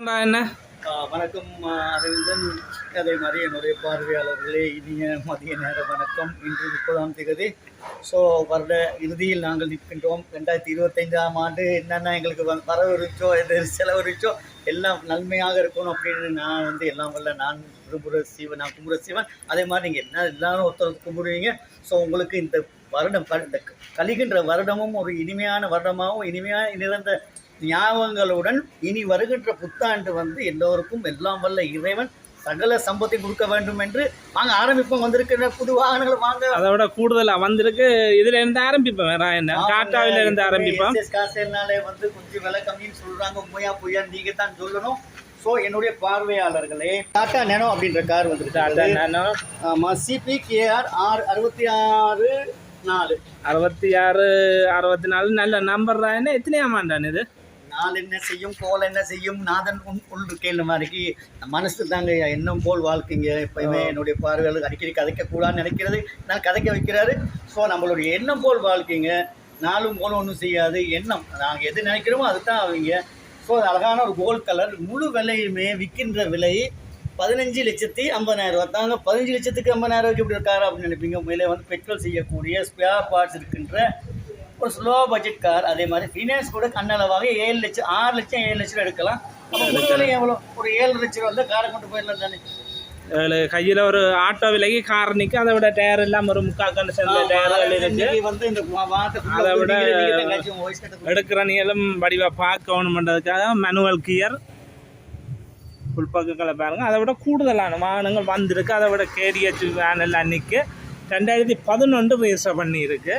என்ன? வணக்கம் அரவிந்தன். அதே மாதிரி என்னுடைய பார்வையாளர்களே இனிய மதிய நேர வணக்கம். இன்று முப்பதாம் தேதி. ஸோ வருட இறுதியில் நாங்கள் நிற்கின்றோம். ரெண்டாயிரத்தி இருபத்தைந்தாம் ஆண்டு என்னென்ன எங்களுக்கு வ- வரவு இருந்துச்சோ எது செலவு இருந்துச்சோ எல்லாம் நன்மையாக இருக்கணும் அப்படின்னு நான் வந்து எல்லாம் வரல நான் விரும்புகிற சிவன் நான் கும்புற சிவன். அதே மாதிரி நீங்கள் என்ன எல்லாரும் ஒருத்தர் கும்பிடுவீங்க ஸோ உங்களுக்கு இந்த வருடம் இந்த கழிகின்ற வருடமும் ஒரு இனிமையான வருடமாகவும் இனிமையான நிறந்த ஞாபகங்களுடன் இனி வருகின்ற புத்தாண்டு வந்து எல்லோருக்கும் எல்லாம் வல்ல இறைவன் சகல சம்பத்தை கொடுக்க வேண்டும் என்று வாங்க ஆரம்பிப்போம். வந்திருக்கிற புது வாகனங்கள் வாங்க. அதை விட கூடுதலா வந்திருக்கு. இதுல இருந்து ஆரம்பிப்போம். வேற என்ன? டாட்டாவில இருந்து ஆரம்பிப்போம். காசுனாலே வந்து கொஞ்சம் விலை கம்மின்னு சொல்றாங்க. உண்மையா பொய்யா நீங்க தான் சொல்லணும். ஸோ என்னுடைய பார்வையாளர்களே டாடா நேனோ அப்படின்ற கார் டாட்டா வந்துருக்கு நானோ ஆமாம் சிபி கேஆர் ஆறு அறுபத்தி ஆறு நாலு. அறுபத்தி ஆறு அறுபத்தி நாலு. நல்ல நம்பர் தான். என்ன எத்தனையாம் ஆண்டான் இது? நாள் என்ன செய்யும் கோல் என்ன செய்யும் நாதன் உன் உள் இருக்கேன் மாதிரிக்கு மனசு தாங்க எண்ணம் போல் வாழ்க்கைங்க. எப்பயுமே என்னுடைய பார்வையாளர் அடிக்கடி கதைக்க கூடாதுன்னு நினைக்கிறது நான் கதைக்க வைக்கிறாரு. ஸோ நம்மளுடைய எண்ணம் போல் வாழ்க்கைங்க. நாளும் போல் ஒன்றும் செய்யாது. எண்ணம் நாங்கள் எது நினைக்கிறோமோ அதுதான் அவங்க. ஸோ அழகான ஒரு கோல்ட் கலர் முழு விலையுமே விற்கின்ற விலை பதினஞ்சு லட்சத்தி ஐம்பதாயிரம் ரூபா தாங்க பதினஞ்சு லட்சத்துக்கு ஐம்பதாயிரம் ரூபாய்க்கு இப்படி இருக்காரா அப்படின்னு நினைப்பீங்க. உண்மையிலே வந்து பெட்ரோல் செய்யக்கூடிய ஸ்பேர் பார்ட்ஸ் இருக்கின்ற ஒரு ஸ்லோ பட்ஜெட் கார் அதே மாதிரி ஃபினான்ஸ் கூட கண்ணளவாக ஏழு லட்சம் ஆறு லட்சம் ஏழு லட்சம் எடுக்கலாம். அப்போ எவ்வளோ? ஒரு ஏழு லட்சம் ரூபா காரை கொண்டு போயிடலாம் தானே. கையில ஒரு ஆட்டோ விலைக்கு கார் நிக்கு அதை விட டயர் எல்லாம் ஒரு முக்கால் கண்டு சேர்ந்த டயர்கள் இருக்கு வந்து அதை விட எடுக்கிற நீளம் வடிவா பார்க்கணுன்றதுக்காக மேனுவல் கியர் உள்பக்கங்களை பாருங்க. அதை விட கூடுதலான வாகனங்கள் வந்திருக்கு. அதை விட கேடிஎச் வேன் எல்லாம் நிற்கு ரெண்டாயிரத்தி பதினொன்று ரெஜிஸ்டர் பண்ணியிருக்கு.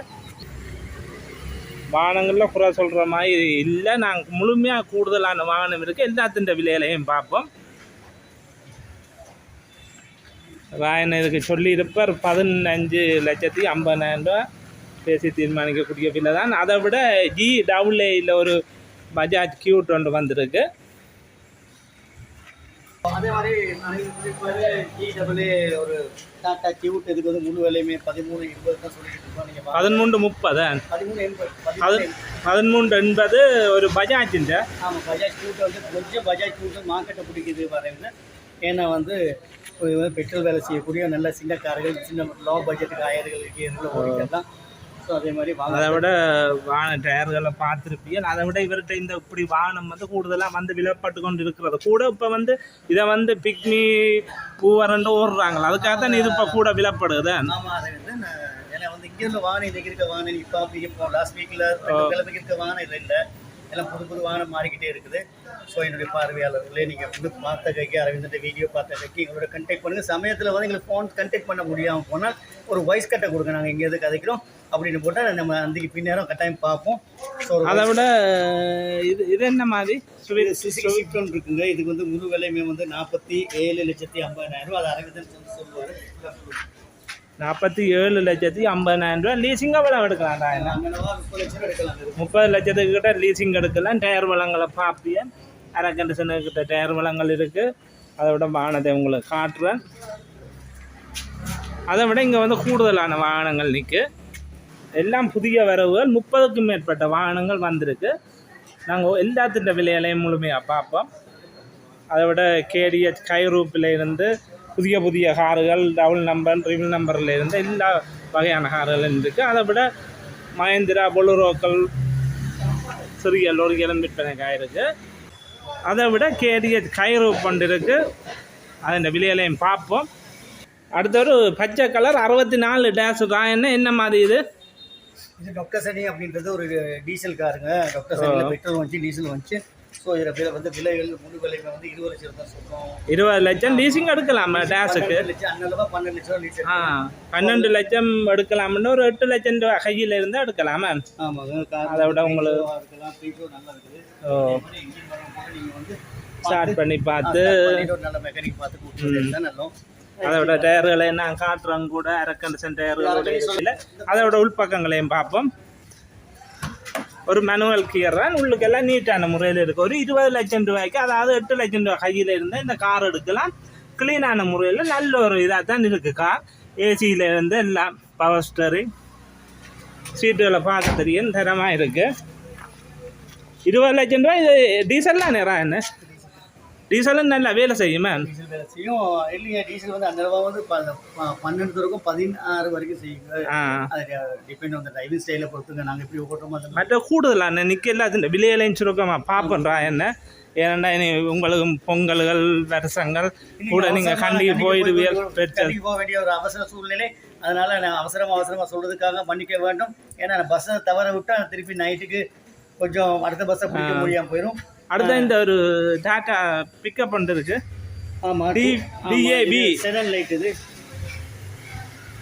வாகனங்களில் குறை சொல்கிற மாதிரி இல்லை. நாங்கள் முழுமையாக கூடுதலான வாகனம் இருக்குது எல்லாத்தின் விலையிலையும் பார்ப்போம். ராயன் இதுக்கு சொல்லியிருப்பார். பதினஞ்சு லட்சத்தி ஐம்பதாயிரம் ரூபா பேசி தீர்மானிக்கக்கூடிய விலை தான் அதை விட ஜி டபுள் ஏயில் ஒரு பஜாஜ் கியூட் ஒன்று வந்திருக்கு. அதே மாதிரி ஒரு டாடா கியூட் இதுக்கு வந்து முழு விலையுமே பதிமூணு இருபது தான் சொல்லிட்டு இருக்கோம் நீங்க வாங்க. பதிமூன்று முப்பது. பதிமூணு எண்பது பதிமூன்று என்பது ஒரு பஜாஜிൻ്റെ ஆமாம் பஜாஜ் ஸ்கூட்டர் வந்து கொஞ்சம் பஜாஜ் ஸ்கூட்டர் மார்க்கெட்டை பிடிக்குது பாருங்க. ஏன்னா வந்து பெட்ரோல் வேலை செய்யக்கூடிய நல்ல சின்ன கார்கள் சின்ன லோ இதில் ஓடிக்கலாம் ஸோ அதே மாதிரி அதை விட வாகன டயர்களை பார்த்துருப்பீங்க. அதை விட இவர்கிட்ட இந்த இப்படி வாகனம் வந்து கூடுதலாக வந்து விலப்பட்டு கொண்டு இருக்கிறது கூட இப்போ வந்து இதை வந்து பிக்னி பூவரண்டு ஓடுறாங்களா அதுக்காக தான் இது இப்போ கூட விலப்படுது ஏன்னா வந்து இங்கே உள்ள வாகனம் இன்னைக்கு இருக்க வாகனம் இப்போ லாஸ்ட் வீக்கில் இருக்க வாகனம் இல்லை. எல்லாம் புது புது வாகனம் மாறிக்கிட்டே இருக்குது. ஸோ என்னுடைய பார்வையாளர்களே நீங்கள் வந்து பார்த்த கைக்கு அரவிந்தன் வீடியோ பார்த்த கைக்கு எங்களோட கண்டெக்ட் பண்ணுங்கள் சமயத்தில் வந்து எங்களுக்கு ஃபோன் கண்டெக்ட் பண்ண முடியாமல் போனால் ஒரு வாய்ஸ் கட்டை கொடுங்க. நாங்கள் எங்கே எது கதைக்கிறோம் அப்படின்னு போட்டால் நம்ம அன்றைக்கு பின்னேரம் கட்டாயம் பார்ப்போம். ஸோ அதை விட இது இது என்ன மாதிரி? ஸ்விஃப்ட் இருக்குங்க. இதுக்கு வந்து முழு விலையுமே வந்து நாற்பத்தி ஏழு லட்சத்தி ஐம்பதாயிரம் அது அரவிந்தன் வந்து சொல்லுவார். நாற்பத்தி ஏழு லட்சத்தி ஐம்பதாயிரம் ரூபா லீசிங் எவ்வளோ எடுக்கலாம் என்ன? முப்பது எடுக்கலாம் முப்பது லட்சத்துக்கு கிட்ட லீசிங் எடுக்கலாம். டயர் வளங்களை பார்ப்பிய அரை கண்டிஷனுக்கிட்ட டயர் வளங்கள் இருக்குது அதை விட வாகனத்தை உங்களுக்கு காட்டுறேன். அதை விட இங்கே வந்து கூடுதலான வாகனங்கள் நிற்கு எல்லாம் புதிய வரவுகள். முப்பதுக்கும் மேற்பட்ட வாகனங்கள் வந்திருக்கு. நாங்கள் எல்லாத்தின் விலையிலையும் முழுமையாக பார்ப்போம். அதை விட கேடிஎச் கைரூப்பில் இருந்து புதிய புதிய கார்கள் டபுள் நம்பர் ட்ரிபிள் நம்பரில் இருந்து எல்லா வகையான கார்களும் இருக்குது அதை விட மஹேந்திரா பொலுரோக்கள் சிறிய லோரிகளும் விற்பனைக்காக இருக்குது அதை விட கேடிஎச் கைரூப் கொண்டு இருக்குது அதன் விலையிலையும் பார்ப்போம். அடுத்த ஒரு பச்சை கலர் அறுபத்தி நாலு டேஷ் ராயன்னா என்ன மாதிரி இது? இது டாக்டர் சனி அப்படின்றது ஒரு டீசல் காருங்க டாக்டர் சனியில் பெட்ரோல் வந்துச்சு டீசல் வந்துச்சு. ஸோ இதில் விலை வந்து விலைகள் முழு விலைகள் வந்து இருபது லட்சம் தான் சொல்கிறோம் இருபது லட்சம் லீசிங் எடுக்கலாமா அண்ணளவா பன்னெண்டு லட்சம் லீட்டர் ஆ பன்னெண்டு லட்சம் எடுக்கலாம்னு ஒரு எட்டு லட்சம் ரூபா கையில் இருந்து எடுக்கலாமா? ஆமாங்க கார் அதை விட உங்களுக்கு நல்லா இருக்குது. ஓ. ஸ்டார்ட் பண்ணி பார்த்து நல்ல மெக்கானிக் பார்த்து கூப்பிட்டு தான் நல்லோம். அதை விட டயர்களை நான் காட்டுறோம் கூட அரக்கண்டசன் டயர்களோட இல்லை அதோட உள்பக்கங்களையும் பார்ப்போம். ஒரு மேனுவல் கியர் தான் உள்ளுக்கெல்லாம் நீட்டான முறையில் இருக்குது ஒரு இருபது லட்சம் ரூபாய்க்கு அதாவது எட்டு லட்சம் ரூபாய் கையில் இருந்தால் இந்த கார் எடுக்கலாம் க்ளீனான முறையில் நல்ல ஒரு இதாக தான் இருக்குது கார் ஏசியில் இருந்து எல்லாம் பவர் ஸ்டரிங் சீட்டுகளை பார்க்க தெரியும் தரமாக இருக்குது இருபது லட்சம் ரூபாய் இது டீசல்லாம் நேரம் என்ன டீசலும் நல்லா வேலை செய்யுமே டீசல் வேலை செய்யும். இல்லைங்க டீசல் வந்து அந்த அளவாக வந்து பன்னெண்டு வரைக்கும் பதினாறு வரைக்கும் செய்யுங்க. அது டிபெண்ட் அந்த டிரைவிங் ஸ்டைலை பொறுத்துங்க. நாங்கள் எப்படி ஓட்டுறோமோ மற்ற கூடுதலான நிற்க எல்லாத்தின் விலையிலையும் சுருக்கமாக பார்ப்பேன்டா என்ன? ஏன்னா இனி உங்களுக்கு பொங்கல்கள் வருஷங்கள் கூட நீங்கள் அவசரமா கண்டி போயிடுவீர் போக வேண்டிய ஒரு அவசர சூழ்நிலை. அதனால நான் அவசரம் அவசரமாக சொல்றதுக்காக மன்னிக்க வேண்டும். ஏன்னா நான் பஸ்ஸை தவற விட்டா திருப்பி நைட்டுக்கு கொஞ்சம் அடுத்த பஸ்ஸை பிடிக்க முடியாம போயிடும் அடுத்த இந்த ஒரு டாட்டா பிக்கப் பண்ணுறதுக்கு ஆமா டி டிஏபி செவன் லைட் இது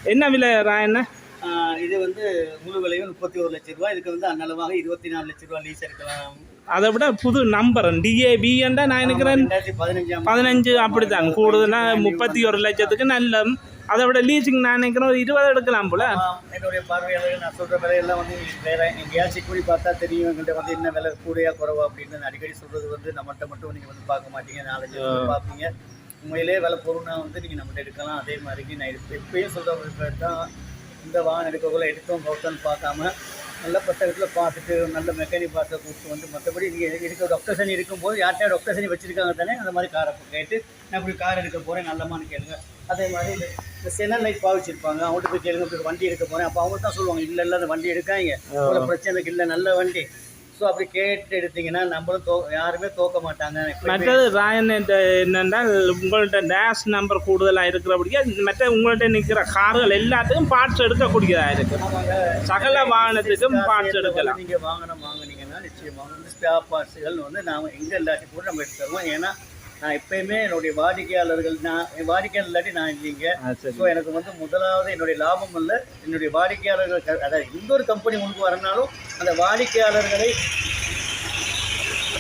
என்ன விலை ராயண்ண ஆ, இது வந்து முழு விலையும் முப்பத்தி ஒரு லட்சம் ரூபாய். இதுக்கு வந்து அன்னளவாக இருபத்தி நாலு லட்சம் ரூபாய் லீஸ் எடுக்கலாம். அதை விட புது நம்பர் டிஏபின்றா நான் நினைக்கிறேன். பதினஞ்சாம் பதினஞ்சு அப்படித்தான். கூடுதலாக முப்பத்தி ஒரு லட்சத்துக்கு நல்ல அதை விட லீசிங் நான் நினைக்கிறேன் ஒரு இருபது எடுக்கலாம் போல. என்னுடைய பார்வையாளர்கள் நான் சொல்ற விலையெல்லாம் வந்து வேற எங்கேயாச்சும் கூடி பார்த்தா தெரியும் எங்கள்கிட்ட வந்து என்ன விலை கூடயா குறவா அப்படின்னு நான் அடிக்கடி சொல்றது வந்து நம்மகிட்ட மட்டும் நீங்க வந்து பார்க்க மாட்டீங்க நாலஞ்சு பேர் பார்ப்பீங்க. உண்மையிலே விலை பொருள்னா வந்து நீங்க நம்மகிட்ட எடுக்கலாம் அதே மாதிரி நான் ஒரு பேர் தான் இந்த வாகனம் எடுக்கக்குள்ள எடுத்தோம் கவுத்தோன்னு பார்க்காம நல்ல புத்தகத்தில் பார்த்துட்டு நல்ல மெக்கானிக் பார்த்து கூப்பிட்டு வந்து மற்றபடி நீங்கள் இருக்க டாக்டர் சனி இருக்கும்போது யார்கிட்ட டாக்டர் சனி வச்சிருக்காங்க தானே அந்த மாதிரி காரை கேட்டு நான் இப்படி கார் எடுக்க போகிறேன் நல்லமான்னு கேளுங்க. அதே மாதிரி இந்த செனல் லைட் பாவிச்சிருப்பாங்க. அவங்கள்ட்ட போய் கேளுங்க இப்படி வண்டி எடுக்க போகிறேன் அப்போ அவங்க தான் சொல்லுவாங்க இல்லை இல்லை அந்த வண்டி எடுக்காங்க பிரச்சனைக்கு இல்லை நல்ல வண்டி. ஸோ அப்படி கேட்டு எடுத்தீங்கன்னா நம்மளும் தோ யாருமே தோக்க மாட்டாங்க. மற்றது ராயன் என்னென்றால் உங்கள்ட்ட டேஷ் நம்பர் கூடுதலாக இருக்கிறபடியா மற்ற உங்கள்ட்ட நிற்கிற கார்கள் எல்லாத்துக்கும் பார்ட்ஸ் எடுக்கக்கூடியதாக இருக்கு. ஆமாங்க. சகல வாகனத்துக்கும் பார்ட்ஸ் எடுக்கலாம். நீங்க வாகனம் வாங்குனீங்கன்னா நிச்சயமாக வந்து ஸ்பேர் பார்ட்ஸுகள் வந்து நாம எங்க இல்லாட்டி கூட நம்ம எடுத்து தருவோம் ஏன்னா நான் எப்பயுமே என்னுடைய வாடிக்கையாளர்கள் நான் என் வாடிக்கையாளர் இல்லாட்டி நான் இல்லைங்க. ஸோ எனக்கு வந்து முதலாவது என்னுடைய லாபம் இல்லை. என்னுடைய வாடிக்கையாளர்கள் அதாவது எந்த ஒரு கம்பெனி முன்பு வரனாலும் அந்த வாடிக்கையாளர்களை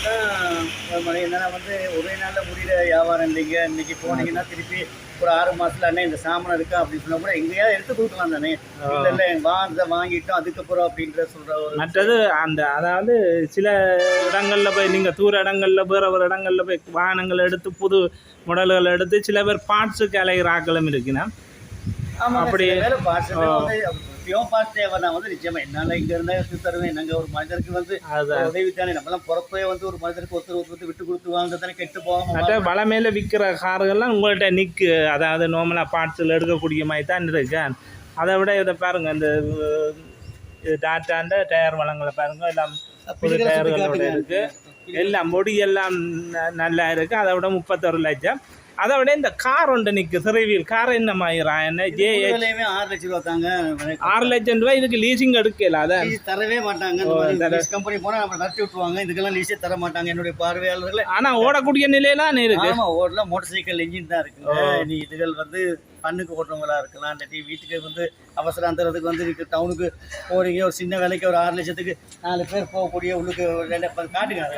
தான் என்னன்னா வந்து ஒரே நாளில் முடிகிற வியாபாரம் இல்லைங்க. இன்னைக்கு போனீங்கன்னா திருப்பி ஒரு ஆறு மாசத்துல அண்ணே இந்த சாமான் இருக்கா? அப்படின்னு சொன்னா கூட எங்கேயாவது எடுத்து கொடுக்கலாம் தானே. இல்லை இல்லை வாங்க வாங்கிட்டோம் அதுக்கப்புறம் அப்படின்ற சொல்ற ஒரு மற்றது அந்த அதாவது சில இடங்களில் போய் நீங்கள் தூர இடங்களில் வேற ஒரு இடங்களில் போய் வாகனங்கள் எடுத்து புது மாடல்கள் எடுத்து சில பேர் பார்ட்ஸுக்கு அலைகிற ஆக்களும் இருக்குன்னா அப்படி- வேலை parts வந்து முக்கியம் பார்த்து தேவை நான் வந்து நிச்சயமா என்னால இங்க இருந்தா எடுத்து தருவேன்? என்னங்க ஒரு மனிதருக்கு வந்து அது உதவி தானே? நம்மளாம் பிறப்பே வந்து ஒரு மனிதருக்கு ஒருத்தர் ஒருத்தர் விட்டு கொடுத்து தானே கெட்டு போகாம மற்ற வளமையில் விற்கிற கார்கள்லாம் உங்கள்கிட்ட நிற்கு அதாவது நார்மலாக பார்ட்ஸில் எடுக்கக்கூடிய மாதிரி தான் இருக்கு. அதை விட இதை பாருங்க இந்த இது டாட்டாண்ட டயர் வளங்களை பாருங்க. எல்லாம் புது டயர்களோட. இருக்கு. எல்லாம் பொடி எல்லாம் நல்லா இருக்கு. அதை விட முப்பத்தொரு லட்சம். அதை விட இந்த கார் ஒன்று நிற்கு திருவியல் கார் என்ன என்ன? ஜே ஆறு லட்சம் ரூபா தாங்க. ஆறு லட்சம் ரூபாய் இதுக்கு லீசிங் எடுக்கல. லீஸ் தரவே மாட்டாங்க. கம்பெனி போனா நம்ம நடத்தி விட்டுருவாங்க. இதுக்கெல்லாம் லீஸே தர மாட்டாங்க என்னுடைய பார்வையாளர்களே. ஆனா ஓடக்கூடிய நிலையில இருக்கு. ஆமா ஓடலாம் மோட்டார் சைக்கிள் என்ஜின் தான் இருக்குங்க. நீ இதுகள் வந்து பண்ணுக்கு ஓட்டுறவங்களா இருக்கலாம். இல்லாட்டி வீட்டுக்கு வந்து அவசரம் அந்தரத்துக்கு வந்து நீங்க டவுனுக்கு போறீங்க ஒரு சின்ன வேலைக்கு ஒரு ஆறு லட்சத்துக்கு நாலு பேர் போகக்கூடிய உள்ளுக்கு காட்டுங்க அதை.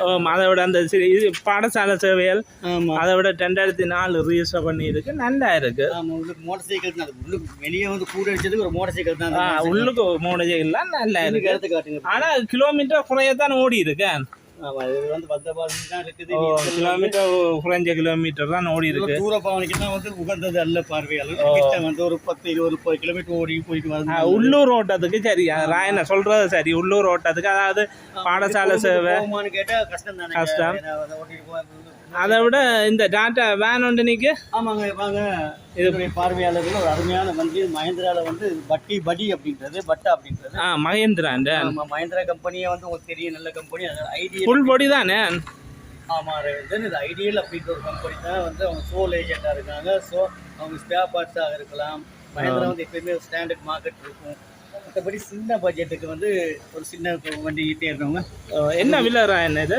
விட அந்த இது பாடசாலை சேவைகள் அதை விட ரெண்டாயிரத்தி நாலு ரிஜிஸ்டர் பண்ணி இருக்கு நல்லா இருக்கு. ஆமா உள்ளுக்கு மோட்டார் சைக்கிள் தான் உள்ளுக்கு வெளியே வந்து கூட அடிச்சதுக்கு ஒரு மோட்டார் சைக்கிள் தான் உள்ளுக்கு மூணு எல்லாம் நல்லா இருக்கு. எடுத்து காட்டுங்க. ஆனா கிலோமீட்டர் குறையத்தான் ஓடி இருக்கு. கிலோமீட்டர் குறைஞ்ச கிலோமீட்டர் தான் ஓடி இருக்கு. தூர பாவனைக்கு தான் வந்து உகந்தது அல்ல பார்வையாளர். வந்து ஒரு பத்து இருபது முப்பது கிலோமீட்டர் ஓடி போயிட்டு ஆ, வந்து உள்ளூர் ஓட்டத்துக்கு சரி. ராயனை சொல்றது சரி உள்ளூர் ஓட்டத்துக்கு. அதாவது பாடசாலை சேவை. கஷ்டம். அதை அதை விட இந்த டாட்டா வேன் ஒன்று நிற்கு ஆமாங்க வாங்க இதனுடைய பார்வையாளர்கள் ஒரு அருமையான வண்டி மஹேந்திரால வந்து பட்டி படி அப்படின்றது பட்டா அப்படின்றது. ஆ மகேந்திராண்ட ஆமா மஹேந்திரா கம்பெனியே வந்து உங்களுக்கு தெரியும் நல்ல கம்பெனி. ஐடியல் ஃபுல் பொடி தானே? ஆமா ரவீந்திரன் இது ஐடியல் அப்படின்ற ஒரு கம்பெனி தான் வந்து அவங்க சோல் ஏஜென்ட்டாக இருக்காங்க. ஸோ அவங்க ஸ்பேர் பார்ட்ஸாக இருக்கலாம். மஹேந்திரா வந்து எப்பயுமே ஒரு ஸ்டாண்டர்ட் மார்க்கெட் இருக்கும். மற்றபடி சின்ன பட்ஜெட்டுக்கு வந்து ஒரு சின்ன வண்டி தேடுறவங்க ஆ, என்ன விலை ராயன் இது?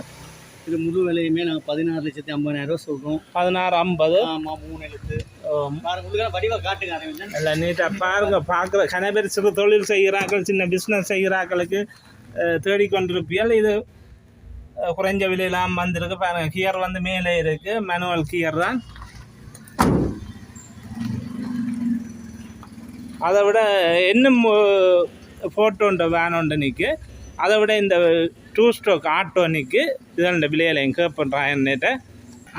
இது முழு விலையுமே நாங்கள் பதினாறு லட்சத்தி ஐம்பதாயிரம் ரூபா சொல்கிறோம் பதினாறு ஐம்பது. ஆமாம் மூணு எழுத்து. பாருங்க உங்களுக்கு வடிவா காட்டுங்க நல்லா நீட்டாக பாருங்க பார்க்குற கன பேர் சிறு தொழில் செய்கிறார்கள் சின்ன பிஸ்னஸ் செய்கிறார்களுக்கு அஹ், தேடிக்கொண்டிருப்பியல் இது குறைஞ்ச விலையெல்லாம் வந்திருக்கு பாருங்க கியர் வந்து மேலே இருக்கு மேனுவல் கியர் தான். அதை விட இன்னும் ஃபோட்டோண்ட வேனோண்ட நிற்கு அதை விட இந்த டூ ஸ்ட்ரோக் ஆட்டோ நிற்கு இதோட விலையில எங்கே பண்ணுறான்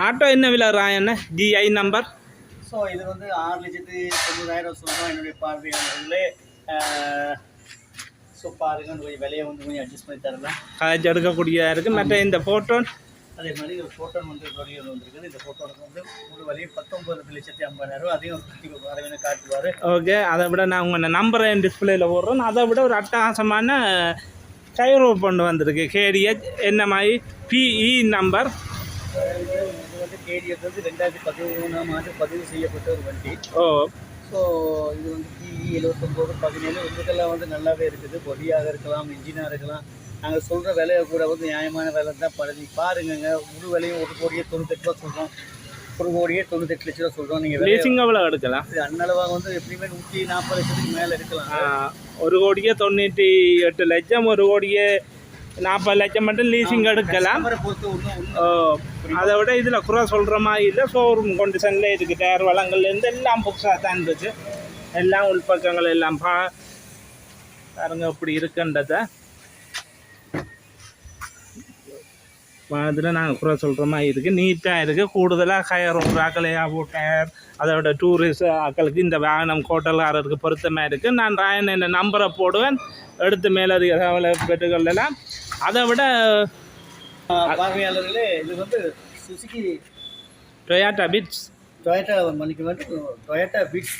ஆட்டோ என்ன விலை ராயண்ணே ஜிஐ நம்பர் ஸோ இது வந்து ஆறு லட்சத்தி தொண்ணூறாயிரம் சொல்கிறோம் என்னுடைய பார்வையாளர்களே ஸோ பாருங்க கொஞ்சம் விலையை வந்து கொஞ்சம் அட்ஜஸ்ட் பண்ணி தரலாம். கதைச்சு எடுக்கக்கூடியதாக இருக்குது மற்ற இந்த ஃபோட்டோ அதே மாதிரி ஒரு ஃபோட்டோ வந்து வழியில் வந்திருக்குது. இந்த ஃபோட்டோனுக்கு வந்து முழு வழியும் பத்தொம்பது லட்சத்தி ஐம்பதாயிரம் அதையும் காட்டுவார். ஓகே அதை விட நான் உங்கள் நம்பரை டிஸ்பிளேல போடுறேன். அதை விட ஒரு அட்டகாசமான கைரோ கொண்டு வந்திருக்கு. கேடிஎச் என்ன மாதிரி பிஇ நம்பர் இது வந்து கேடிஎஃப் வந்து ரெண்டாயிரத்தி பதிமூணாம் ஆண்டு பதிவு செய்யப்பட்ட ஒரு வண்டி. ஓ. ஸோ இது வந்து பிஇ எழுபத்தொம்போது பதினேழு இதுக்கெல்லாம் வந்து நல்லாவே இருக்குது. பொடியாக இருக்கலாம் இன்ஜினாக இருக்கலாம். நாங்கள் சொல்கிற விலையை கூட வந்து நியாயமான விலை தான் படுது பாருங்கங்க முழு விலையும் ஒரு கோடியே தொண்ணூத்தெட்டு ரூபா சொல்கிறோம் ஒரு கோடியே தொண்ணூத்தெட்டு லட்ச ரூபா சொல்கிறோம் நீங்கள் லீசிங் எவ்வளோ எடுக்கலாம்? இது அன்னளவாக வந்து எப்படியுமே நூற்றி நாற்பது லட்சத்துக்கு மேலே இருக்கலாம் ஆ, ஒரு கோடியே தொண்ணூற்றி எட்டு லட்சம் ஒரு கோடியே நாற்பது லட்சம் மட்டும் லீசிங் எடுக்கலாம். அதை விட இதில் குறை சொல்கிற மாதிரி இல்லை. ஷோரூம் கண்டிஷனில் இருக்குது. டயர் வளங்கள்லேருந்து எல்லாம் புக்ஸாக தான் இருந்துச்சு. எல்லாம் உள்பக்கங்கள் எல்லாம் பா பாருங்க இப்படி இருக்குன்றத. அதில் நாங்கள் குறை சொல்கிற மாதிரி இருக்குது நீட்டாக இருக்குது கூடுதலாக ஹயர் ராக்கலையாக டயர் அதை விட டூரிஸ்ட் ஆக்களுக்கு இந்த வாகனம் ஹோட்டல்காரருக்கு பொருத்தமாக இருக்குது நான் ராயன் என்ற நம்பரை போடுவேன். எடுத்து மேலதிக தகவலை பெற்றுக்கொள்ளலாம். அதை விட பார்வையாளர்களே இது வந்து சுசுகி டொயாட்டா பிட்ஸ் டொயேட்டா மணிக்கு வந்து டொயேட்டா பீட்ஸ்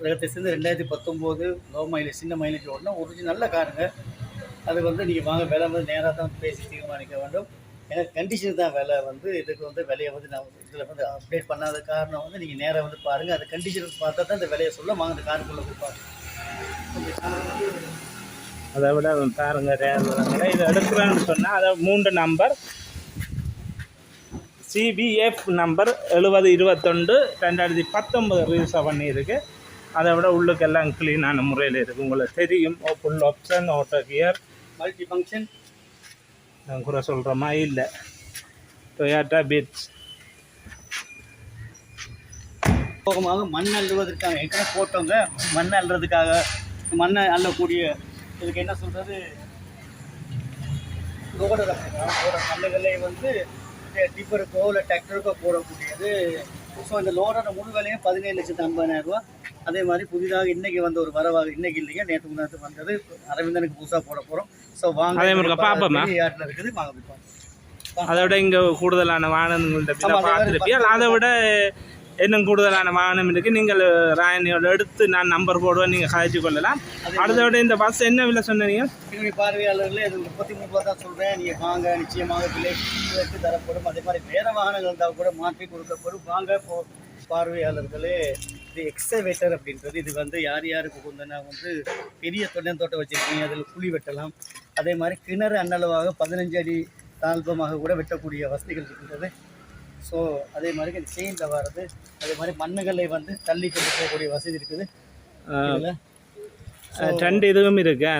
உலகத்தை சேர்ந்து ரெண்டாயிரத்தி பத்தொம்போது லோ மைலேஜ் சின்ன மைலேஜ் ஓடனா ஒரிஜினல் நல்ல காருங்க. அது வந்து நீங்கள் வாங்க விலை வந்து நேராக தான் பேசி தீர்மானிக்க வேண்டும். ஏன்னா கண்டிஷன் தான் விலை வந்து இதுக்கு வந்து விலையை வந்து நான் இதில் வந்து அப்டேட் பண்ணாத காரணம் வந்து நீங்கள் நேராக வந்து பாருங்கள் அந்த கண்டிஷன் பார்த்தா தான் இந்த விலையை சொல்ல வாங்க அந்த காருக்குள்ளே போய் பாருங்க அதை விட பாருங்க இதை எடுக்கிறேன்னு சொன்னால் அதை மூன்று நம்பர் சிபிஎஃப் நம்பர் எழுபது இருபத்தொண்டு ரெண்டாயிரத்தி பத்தொம்பது ரிலீஸாக பண்ணியிருக்கு. அதை விட உள்ளுக்கெல்லாம் க்ளீனான முறையில் இருக்குது உங்களுக்கு தெரியும். Full option auto gear multi function நான் கூட சொல்கிற மாதிரி இல்லை. டொயாட்டா பீட்ஸ் போகமாக மண் அள்ளுவதற்காக ஏற்கனவே போட்டவங்க மண் அள்ளுறதுக்காக மண்ணை அள்ளக்கூடிய இதுக்கு என்ன சொல்கிறது லோடர் லோடர் மண்ணுகளை வந்து டிப்பருக்கோ இல்லை டிராக்டருக்கோ போடக்கூடியது. ஸோ இந்த லோடோட முழு விலையும் பதினேழு லட்சத்து ஐம்பதாயிரம் ரூபா. அதே மாதிரி புதிதாக இன்றைக்கி வந்த ஒரு வரவாக இன்றைக்கி இல்லைங்க நேற்று முன்னாடி வந்தது. அரவிந்தனுக்கு புதுசாக போட போகிறோம் ஸோ வாங்க அதே மாதிரி ஆட்டில் இருக்குது வாங்க போய் பார்ப்போம். அதை விட இங்கே கூடுதலான விட பார்த்துருப்பீங்க அதை விட இன்னும் கூடுதலான வாகனம் இருக்குது நீங்கள் ராயனியோட எடுத்து நான் நம்பர் போடுவேன் நீங்கள் கதைச்சு கொள்ளலாம். அதை விட இந்த பஸ் என்ன விலை சொன்னீங்க? என்னுடைய பார்வையாளர்களே அது முப்பத்தி மூணு ரூபா தான் சொல்கிறேன் நீங்கள் வாங்க நிச்சயமாக விலை தரப்படும். அதே மாதிரி வேறு வாகனங்கள் இருந்தால் கூட மாற்றி கொடுக்கப்படும். வாங்க போ பார்வையாளர்களே இது எக்ஸவேட்டர் அப்படின்றது. இது வந்து யார் யாருக்கு கொண்டனா வந்து பெரிய தொண்டந்தோட்டம் வச்சுருக்கீங்க. அதில் குழி வெட்டலாம். அதே மாதிரி கிணறு அன்னளவாக பதினஞ்சு அடி தாழ்பமாக கூட வெட்டக்கூடிய வசதிகள் இருக்கின்றது. ஸோ அதே மாதிரி இந்த செயினில் வர்றது அதே மாதிரி மண்ணுகளை வந்து தள்ளி கொண்டு போகக்கூடிய வசதி இருக்குது. ரெண்டு இதுவும் இருக்கு.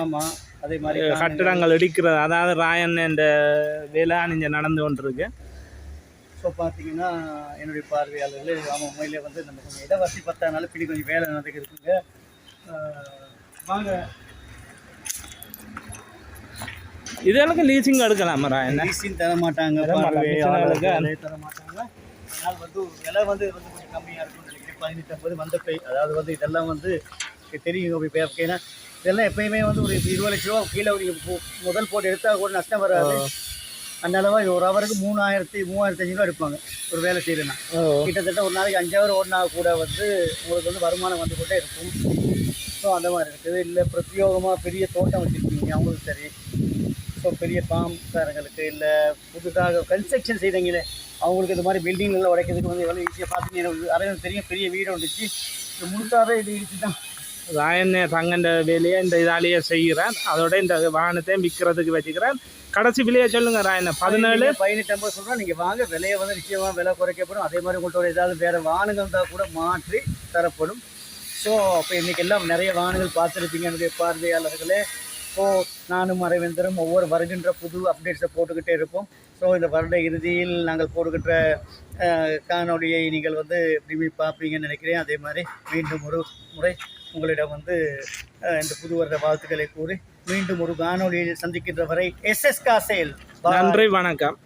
ஆமாம் அதே மாதிரி கட்டிடங்கள் இடிக்கிறது அதாவது ராயன் என்ற வேலை இங்கே நடந்து கொண்டிருக்கு. ஸோ பார்த்தீங்கன்னா என்னுடைய பார்வையாளர்களே ஆமாம் உண்மையிலே வந்து நம்ம கொஞ்சம் இட வசதி பத்தானாலும் பிடி கொஞ்சம் வேலை நடந்துக்கு இருக்குங்க. வாங்க இதெல்லாம் லீசிங் எடுக்கலாமா ராயன் லீஸிங் தர மாட்டாங்க அதனால் வந்து விலை வந்து வந்து கொஞ்சம் கம்மியாக இருக்கும்னு நினைக்கிறேன். பதினெட்டு ஐம்பது வந்த பை அதாவது வந்து இதெல்லாம் வந்து தெரியும் ஏன்னா இதெல்லாம் எப்பயுமே வந்து ஒரு இருபது லட்ச ரூபா கீழே நீங்கள் முதல் போட்டு எடுத்தால் கூட நஷ்டம் வராது. அதனாலவா ஒரு ஹவருக்கு மூணாயிரத்தி மூவாயிரத்தி அஞ்சு ரூபா எடுப்பாங்க ஒரு வேலை செய்யணும்னா கிட்டத்தட்ட ஒரு நாளைக்கு அஞ்சாயிரம் ஓடினா கூட வந்து உங்களுக்கு வந்து வருமானம் வந்து கொண்டே இருக்கும். ஸோ அந்த மாதிரி இருக்குது. இல்லை பிரத்யோகமாக பெரிய தோட்டம் வச்சுருக்கீங்க அவங்களுக்கு சரி. ஸோ பெரிய பாம்காரங்களுக்கு இல்லை புதுசாக கன்ஸ்ட்ரக்ஷன் செய்கிறீங்களே அவங்களுக்கு இந்த மாதிரி பில்டிங்லாம் உடைக்கிறதுக்கு வந்து எவ்வளோ ஈஸியாக பார்த்தீங்க எனக்கு அரைவன் தெரியும் பெரிய வீடு வந்துச்சு இது முழுசாவே இது இடிச்சு தான். ராயன் தங்கண்ட வேலையை இந்த இதாலேயே செய்கிறேன் அதோட இந்த வாகனத்தையும் விற்கிறதுக்கு வச்சுக்கிறேன் கடைசி விலையை சொல்லுங்க ராயனை பதினேழு? பதினெட்டு ஐம்பது சொல்கிறோம் நீங்கள் வாங்க விலையை வந்து நிச்சயமாக விலை குறைக்கப்படும். அதே மாதிரி உங்கள்கிட்ட ஒரு ஏதாவது வேறு வாகனங்கள் இருந்தால் கூட மாற்றி தரப்படும். ஸோ அப்போ இன்றைக்கி எல்லாம் நிறைய வாகனங்கள் பார்த்துருப்பீங்க. என்னுடைய பார்வையாளர்களே ஸோ நானும் மறைவேந்தரும் ஒவ்வொரு வருகின்ற புது அப்டேட்ஸை போட்டுக்கிட்டே இருப்போம் ஸோ இந்த வருட இறுதியில் நாங்கள் போடுகின்ற காணொலியை காணொளியை நீங்கள் வந்து விரும்பி பார்ப்பீங்கன்னு நினைக்கிறேன். அதே மாதிரி மீண்டும் ஒரு முறை உங்களிடம் வந்து இந்த புது வருட வாழ்த்துக்களை கூறி மீண்டும் ஒரு காணொலியில் சந்திக்கின்ற வரை எஸ்எஸ் காசேல் நன்றி வணக்கம்.